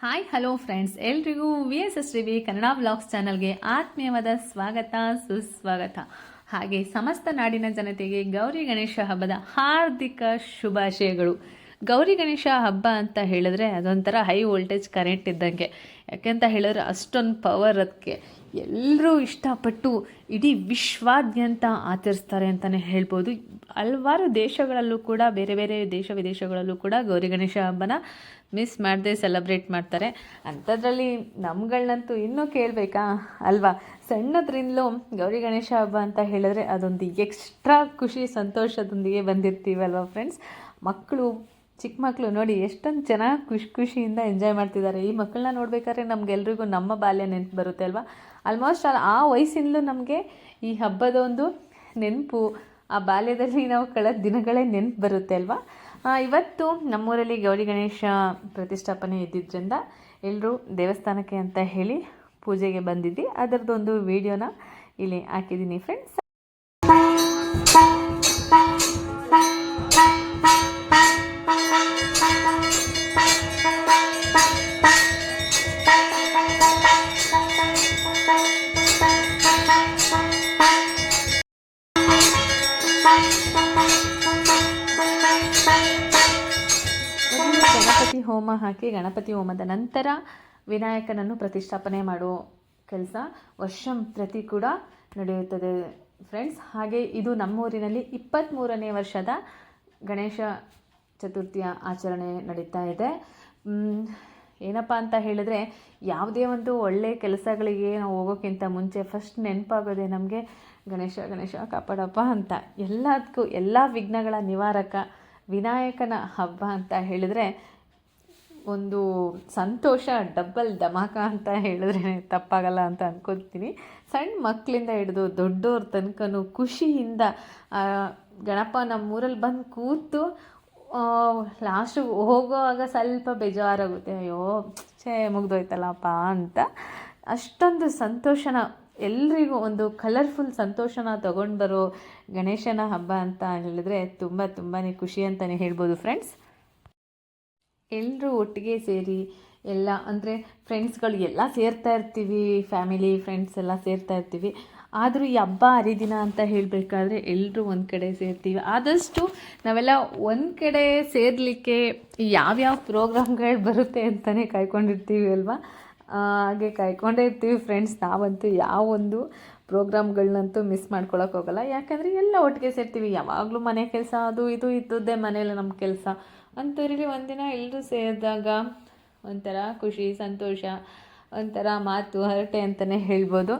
Hi hello friends ಎಲ್ರಿಗೂ V S S V Kannada vlogs ಚಾನಲ್ಗೆ ಆತ್ಮೀಯವಾದ ಸ್ವಾಗತ, ಸುಸ್ವಾಗತ. ಹಾಗೆ ಸಮಸ್ತ ನಾಡಿನ ಜನತೆಗೆ ಗೌರಿ ಗಣೇಶ ಹಬ್ಬದ ಹಾರ್ದಿಕ ಶುಭಾಶಯಗಳು. ಗೌರಿ ಗಣೇಶ ಹಬ್ಬ ಅಂತ ಹೇಳಿದ್ರೆ ಅದೊಂಥರ ಹೈ ವೋಲ್ಟೇಜ್ ಕರೆಂಟ್ ಇದ್ದಂಗೆ. ಯಾಕೆಂತ ಹೇಳಿದ್ರೆ ಅಷ್ಟೊಂದು ಪವರ್ ಅದಕ್ಕೆ. ಎಲ್ಲರೂ ಇಷ್ಟಪಟ್ಟು ಇಡೀ ವಿಶ್ವಾದ್ಯಂತ ಆಚರಿಸ್ತಾರೆ ಅಂತಲೇ ಹೇಳ್ಬೋದು. ಹಲವಾರು ದೇಶಗಳಲ್ಲೂ ಕೂಡ, ಬೇರೆ ಬೇರೆ ದೇಶ ವಿದೇಶಗಳಲ್ಲೂ ಕೂಡ ಗೌರಿ ಗಣೇಶ ಹಬ್ಬನ ಮಿಸ್ ಮಾಡದೆ ಸೆಲೆಬ್ರೇಟ್ ಮಾಡ್ತಾರೆ. ಅಂಥದ್ರಲ್ಲಿ ನಮ್ಗಳನ್ನಂತೂ ಇನ್ನೂ ಕೇಳಬೇಕಾ? ಅಲ್ವಾ? ಸಣ್ಣದ್ರಿಂದಲೂ ಗೌರಿ ಗಣೇಶ ಹಬ್ಬ ಅಂತ ಹೇಳಿದ್ರೆ ಅದೊಂದು ಎಕ್ಸ್ಟ್ರಾ ಖುಷಿ, ಸಂತೋಷದೊಂದಿಗೆ ಬಂದಿರ್ತೀವಲ್ವ ಫ್ರೆಂಡ್ಸ್ ಮಕ್ಕಳು ಚಿಕ್ಕ ಮಕ್ಕಳು ನೋಡಿ ಎಷ್ಟೊಂದು ಚೆನ್ನಾಗಿ ಖುಷಿ ಖುಷಿಯಿಂದ ಎಂಜಾಯ್ ಮಾಡ್ತಿದ್ದಾರೆ. ಈ ಮಕ್ಕಳನ್ನ ನೋಡ್ಬೇಕಾದ್ರೆ ನಮಗೆಲ್ರಿಗೂ ನಮ್ಮ ಬಾಲ್ಯ ನೆನಪು ಬರುತ್ತೆ ಅಲ್ವಾ? ಆಲ್ಮೋಸ್ಟ್ ಆ ವಯಸ್ಸಿಂದಲೂ ನಮಗೆ ಈ ಹಬ್ಬದ ಒಂದು ನೆನಪು, ಆ ಬಾಲ್ಯದಲ್ಲಿ ನಾವು ಕಳೆದ ದಿನಗಳೇ ನೆನಪು ಬರುತ್ತೆ ಅಲ್ವಾ? ಇವತ್ತು ನಮ್ಮೂರಲ್ಲಿ ಗೌರಿ ಗಣೇಶ ಪ್ರತಿಷ್ಠಾಪನೆ ಇದ್ದಿದ್ದರಿಂದ ಎಲ್ಲರೂ ದೇವಸ್ಥಾನಕ್ಕೆ ಅಂತ ಹೇಳಿ ಪೂಜೆಗೆ ಬಂದಿದ್ವಿ. ಅದರದ್ದೊಂದು ವಿಡಿಯೋನ ಇಲ್ಲಿ ಹಾಕಿದ್ದೀನಿ ಫ್ರೆಂಡ್ಸ್ ಗಣಪತಿ ಹೋಮ ಹಾಕಿ ಗಣಪತಿ ಹೋಮದ ನಂತರ ವಿನಾಯಕನನ್ನು ಪ್ರತಿಷ್ಠಾಪನೆ ಮಾಡೋ ಕೆಲಸ ವರ್ಷಂ ಪ್ರತಿ ಕೂಡ ನಡೆಯುತ್ತದೆ. ಫ್ರೆಂಡ್ಸ್ ಹಾಗೆ ಇದು ನಮ್ಮೂರಿನಲ್ಲಿ ಇಪ್ಪತ್ತ್ಮೂರನೇ ವರ್ಷದ ಗಣೇಶ ಚತುರ್ಥಿಯ ಆಚರಣೆ ನಡೀತಾ ಇದೆ. ಏನಪ್ಪ ಅಂತ ಹೇಳಿದ್ರೆ ಯಾವುದೇ ಒಂದು ಒಳ್ಳೆಯ ಕೆಲಸಗಳಿಗೆ ನಾವು ಹೋಗೋಕ್ಕಿಂತ ಮುಂಚೆ ಫಸ್ಟ್ ನೆನಪಾಗೋದೆ ನಮಗೆ, ಗಣೇಶ ಗಣೇಶ, ಕಾಪಾಡಪ್ಪ ಅಂತ. ಎಲ್ಲದಕ್ಕೂ ಎಲ್ಲ ವಿಘ್ನಗಳ ನಿವಾರಕ, ವಿನಾಯಕನ ಹಬ್ಬ ಅಂತ ಹೇಳಿದ್ರೆ ಒಂದು ಸಂತೋಷ, ಡಬ್ಬಲ್ ಧಮಾಕ ಅಂತ ಹೇಳಿದ್ರೆ ತಪ್ಪಾಗಲ್ಲ ಅಂತ ಅನ್ಕೋತೀನಿ. ಸಣ್ಣ ಮಕ್ಕಳಿಂದ ಹಿಡಿದು ದೊಡ್ಡವ್ರ ತನಕನೂ ಖುಷಿಯಿಂದ ಗಣಪ ನಮ್ಮೂರಲ್ಲಿ ಬಂದು ಕೂತು ಲಾಸ್ಟು ಹೋಗುವಾಗ ಸ್ವಲ್ಪ ಬೇಜಾರಾಗುತ್ತೆ. ಅಯ್ಯೋ, ಛೇ, ಮುಗ್ದೋಯ್ತಲ್ಲಪ್ಪ ಅಂತ. ಅಷ್ಟೊಂದು ಸಂತೋಷನ, ಎಲ್ರಿಗೂ ಒಂದು ಕಲರ್ಫುಲ್ ಸಂತೋಷನ ತಗೊಂಡು ಬರೋ ಗಣೇಶನ ಹಬ್ಬ ಅಂತ ಹೇಳಿದ್ರೆ ತುಂಬ ತುಂಬಾ ಖುಷಿ ಅಂತಲೇ ಹೇಳ್ಬೋದು ಫ್ರೆಂಡ್ಸ್ ಎಲ್ಲರೂ ಒಟ್ಟಿಗೆ ಸೇರಿ ಎಲ್ಲ, ಅಂದರೆ ಫ್ರೆಂಡ್ಸ್ಗಳು ಎಲ್ಲ ಸೇರ್ತಾ ಇರ್ತೀವಿ ಫ್ಯಾಮಿಲಿ ಫ್ರೆಂಡ್ಸ್ ಎಲ್ಲ ಸೇರ್ತಾ ಇರ್ತೀವಿ. ಆದರೂ ಈ ಹಬ್ಬ ಹರಿದಿನ ಅಂತ ಹೇಳಬೇಕಾದ್ರೆ ಎಲ್ಲರೂ ಒಂದು ಕಡೆ ಸೇರ್ತೀವಿ. ಆದಷ್ಟು ನಾವೆಲ್ಲ ಒಂದು ಕಡೆ ಸೇರಲಿಕ್ಕೆ ಯಾವ್ಯಾವ ಪ್ರೋಗ್ರಾಮ್ಗಳು ಬರುತ್ತೆ ಅಂತಲೇ ಕಾಯ್ಕೊಂಡಿರ್ತೀವಿ ಅಲ್ವಾ? ಹಾಗೆ ಕಾಯ್ಕೊಂಡೇ ಇರ್ತೀವಿ ಫ್ರೆಂಡ್ಸ್ ನಾವಂತೂ ಯಾವ ಒಂದು ಪ್ರೋಗ್ರಾಮ್ಗಳನ್ನಂತೂ ಮಿಸ್ ಮಾಡ್ಕೊಳಕ್ಕೆ ಹೋಗಲ್ಲ. ಯಾಕಂದರೆ ಎಲ್ಲ ಒಟ್ಟಿಗೆ ಸೇರ್ತೀವಿ. ಯಾವಾಗಲೂ ಮನೆ ಕೆಲಸ, ಅದು ಇದು ಇದ್ದದ್ದೇ ಮನೇಲಿ ನಮ್ಮ ಕೆಲಸ. ಅಂಥವ್ರಿಗೆ ಒಂದಿನ ಎಲ್ಲರೂ ಸೇರಿದಾಗ ಒಂಥರ ಖುಷಿ, ಸಂತೋಷ, ಒಂಥರ ಮಾತು ಹರಟೆ ಅಂತಲೇ ಹೇಳ್ಬೋದು.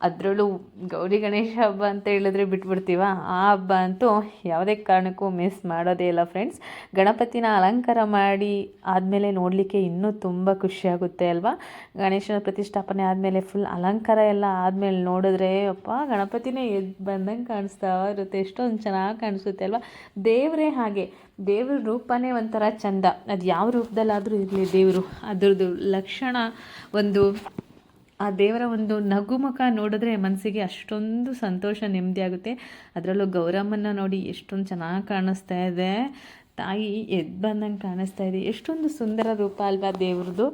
ಅದರಲ್ಲೂ ಗೌರಿ ಗಣೇಶ ಹಬ್ಬ ಅಂತ ಹೇಳಿದ್ರೆ ಬಿಟ್ಬಿಡ್ತೀವ? ಆ ಹಬ್ಬ ಅಂತೂ ಯಾವುದೇ ಕಾರಣಕ್ಕೂ ಮಿಸ್ ಮಾಡೋದೇ ಇಲ್ಲ ಫ್ರೆಂಡ್ಸ್ ಗಣಪತಿನ ಅಲಂಕಾರ ಮಾಡಿ ಆದಮೇಲೆ ನೋಡಲಿಕ್ಕೆ ಇನ್ನೂ ತುಂಬ ಖುಷಿಯಾಗುತ್ತೆ ಅಲ್ವಾ? ಗಣೇಶನ ಪ್ರತಿಷ್ಠಾಪನೆ ಆದಮೇಲೆ ಫುಲ್ ಅಲಂಕಾರ ಎಲ್ಲ ಆದಮೇಲೆ ನೋಡಿದ್ರೆ ಅಪ್ಪ ಗಣಪತಿನೇ ಎದ್ದು ಬಂದಂಗೆ ಕಾಣಿಸ್ತಾ ಇರುತ್ತೆ. ಎಷ್ಟೊಂದು ಚೆನ್ನಾಗಿ ಕಾಣಿಸುತ್ತೆ ಅಲ್ವಾ? ದೇವರೇ ಹಾಗೆ. ದೇವ್ರ ರೂಪನೇ ಒಂಥರ ಚಂದ. ಅದು ಯಾವ ರೂಪದಲ್ಲಾದರೂ ಇರಲಿ ದೇವರು. ಅದರದ್ದು ಲಕ್ಷಣ ಒಂದು ಆ ದೇವರ ಒಂದು ನಗುಮುಖ ನೋಡಿದ್ರೆ ಮನಸ್ಸಿಗೆ ಅಷ್ಟೊಂದು ಸಂತೋಷ, ನೆಮ್ಮದಿ ಆಗುತ್ತೆ. ಅದರಲ್ಲೂ ಗೌರಮ್ಮನ ನೋಡಿ ಎಷ್ಟೊಂದು ಚೆನ್ನಾಗಿ ಕಾಣಿಸ್ತಾ ಇದೆ. ತಾಯಿ ಎದ್ದು ಬಂದಂಗೆ ಕಾಣಿಸ್ತಾ ಇದೆ. ಎಷ್ಟೊಂದು ಸುಂದರ ರೂಪ ಅಲ್ವಾ ದೇವ್ರದ್ದು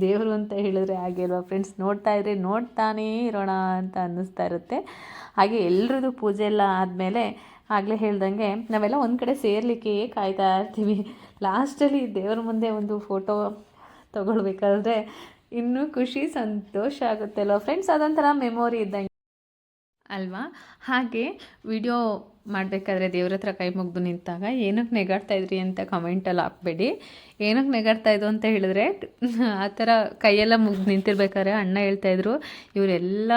ದೇವರು ಅಂತ ಹೇಳಿದ್ರೆ ಹಾಗೆ ಅಲ್ವಾ ಫ್ರೆಂಡ್ಸ್ ನೋಡ್ತಾ ಇದ್ರೆ ನೋಡ್ತಾನೇ ಇರೋಣ ಅಂತ ಅನ್ನಿಸ್ತಾ ಇರುತ್ತೆ. ಹಾಗೆ ಎಲ್ರದ್ದು ಪೂಜೆ ಎಲ್ಲ ಆದಮೇಲೆ ಆಗಲೇ ಹೇಳ್ದಂಗೆ ನಾವೆಲ್ಲ ಒಂದು ಕಡೆ ಸೇರಲಿಕ್ಕೆ ಕಾಯ್ತಾ ಇರ್ತೀವಿ. ಲಾಸ್ಟಲ್ಲಿ ದೇವ್ರ ಮುಂದೆ ಒಂದು ಫೋಟೋ ತಗೊಳ್ಬೇಕಾದ್ರೆ ಇನ್ನೂ ಖುಷಿ ಸಂತೋಷ ಆಗುತ್ತೆ. ಅಲ್ವಾ ಫ್ರೆಂಡ್ಸ್ ಅದೊಂಥರ ಮೆಮೊರಿ ಇದ್ದಂಗೆ. ಅಲ್ವಾ? ಹಾಗೆ ವಿಡಿಯೋ ಮಾಡಬೇಕಾದ್ರೆ ದೇವ್ರ ಹತ್ರ ಕೈ ಮುಗ್ದು ನಿಂತಾಗ ಏನಕ್ಕೆ ನೆಗಾಡ್ತಾ ಇದ್ರಿ? ಅಂತ ಕಮೆಂಟಲ್ಲಿ ಹಾಕ್ಬೇಡಿ. ಏನಕ್ಕೆ ನೆಗಾಡ್ತಾ ಇದ್ದು ಅಂತ ಹೇಳಿದ್ರೆ, ಆ ಥರ ಕೈಯೆಲ್ಲ ಮುಗ್ದು ನಿಂತಿರ್ಬೇಕಾದ್ರೆ ಅಣ್ಣ ಹೇಳ್ತಾಯಿದ್ರು ಇವರೆಲ್ಲ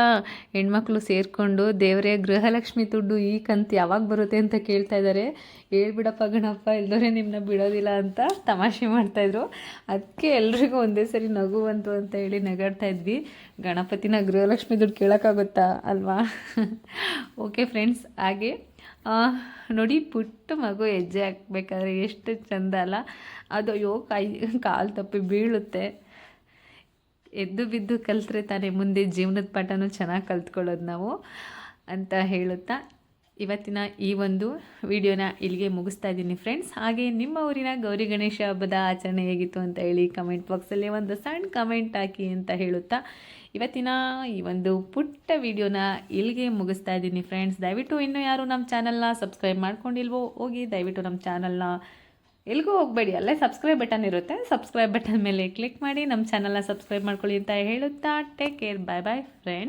ಹೆಣ್ಮಕ್ಳು ಸೇರಿಕೊಂಡು ದೇವರೇ, ಗೃಹಲಕ್ಷ್ಮಿ ದುಡ್ಡು ಈ ಕಂತು ಯಾವಾಗ ಬರುತ್ತೆ ಅಂತ ಕೇಳ್ತಾ ಇದ್ದಾರೆ ಹೇಳ್ಬಿಡಪ್ಪ ಗಣಪ್ಪ ಎಲ್ಲರೇ ನಿಮ್ಮನ್ನ ಬಿಡೋದಿಲ್ಲ ಅಂತ ತಮಾಷೆ ಮಾಡ್ತಾಯಿದ್ರು ಅದಕ್ಕೆ ಎಲ್ರಿಗೂ ಒಂದೇ ಸರಿ ನಗು ಬಂತು ಅಂತ ಹೇಳಿ ನಗಾಡ್ತಾ ಇದ್ವಿ. ಗಣಪತಿನ ಗೃಹಲಕ್ಷ್ಮಿ ದುಡ್ಡು ಕೇಳೋಕ್ಕಾಗುತ್ತಾ ಅಲ್ವಾ? ಓಕೆ ಫ್ರೆಂಡ್ಸ್ ಹಾಗೆ. ನೋಡಿ ಪುಟ್ಟ ಮಗು ಹೆಜ್ಜೆ ಹಾಕ್ಬೇಕಾದ್ರೆ ಎಷ್ಟು ಚಂದ ಅಲ್ಲ. ಅದು ಅಯ್ಯೋ, ಕೈ, ಕಾಲು ತಪ್ಪಿ ಬೀಳುತ್ತೆ. ಎದ್ದು ಬಿದ್ದು ಕಲ್ತ್ರೆ ತಾನೇ ಮುಂದೆ ಜೀವನದ ಪಾಠನೂ ಚೆನ್ನಾಗಿ ಕಲ್ತ್ಕೊಳ್ಳೋದು ನಾವು ಅಂತ ಹೇಳುತ್ತಾ ಇವತ್ತಿನ ಈ ಒಂದು ವಿಡಿಯೋನ ಇಲ್ಲಿಗೆ ಮುಗಿಸ್ತಾ ಇದ್ದೀನಿ ಫ್ರೆಂಡ್ಸ್ ಹಾಗೆ ನಿಮ್ಮ ಊರಿನ ಗೌರಿ ಗಣೇಶ ಹಬ್ಬದ ಆಚರಣೆ ಹೇಗಿತ್ತು ಅಂತ ಹೇಳಿ ಕಮೆಂಟ್ ಬಾಕ್ಸಲ್ಲಿ ಒಂದು ಸಣ್ಣ ಕಮೆಂಟ್ ಹಾಕಿ ಅಂತ ಹೇಳುತ್ತಾ ಇವತ್ತಿನ ಈ ಒಂದು ಪುಟ್ಟ ವಿಡಿಯೋನ ಇಲ್ಲಿಗೆ ಮುಗಿಸ್ತಾ ಇದ್ದೀನಿ ಫ್ರೆಂಡ್ಸ್ ದಯವಿಟ್ಟು ಇನ್ನೂ ಯಾರು ನಮ್ಮ ಚಾನಲ್ನ ಸಬ್ಸ್ಕ್ರೈಬ್ ಮಾಡ್ಕೊಂಡಿಲ್ವೋ ಹೋಗಿ ದಯವಿಟ್ಟು ನಮ್ಮ ಚಾನಲ್ನ ಎಲ್ಲಿಗೂ ಹೋಗಬೇಡಿ. ಅಲ್ಲೇ ಸಬ್ಸ್ಕ್ರೈಬ್ ಬಟನ್ ಇರುತ್ತೆ. ಸಬ್ಸ್ಕ್ರೈಬ್ ಬಟನ್ ಮೇಲೆ ಕ್ಲಿಕ್ ಮಾಡಿ ನಮ್ಮ ಚಾನಲ್ನ ಸಬ್ಸ್ಕ್ರೈಬ್ ಮಾಡ್ಕೊಳ್ಳಿ ಅಂತ ಹೇಳುತ್ತಾ. Take care bye bye friend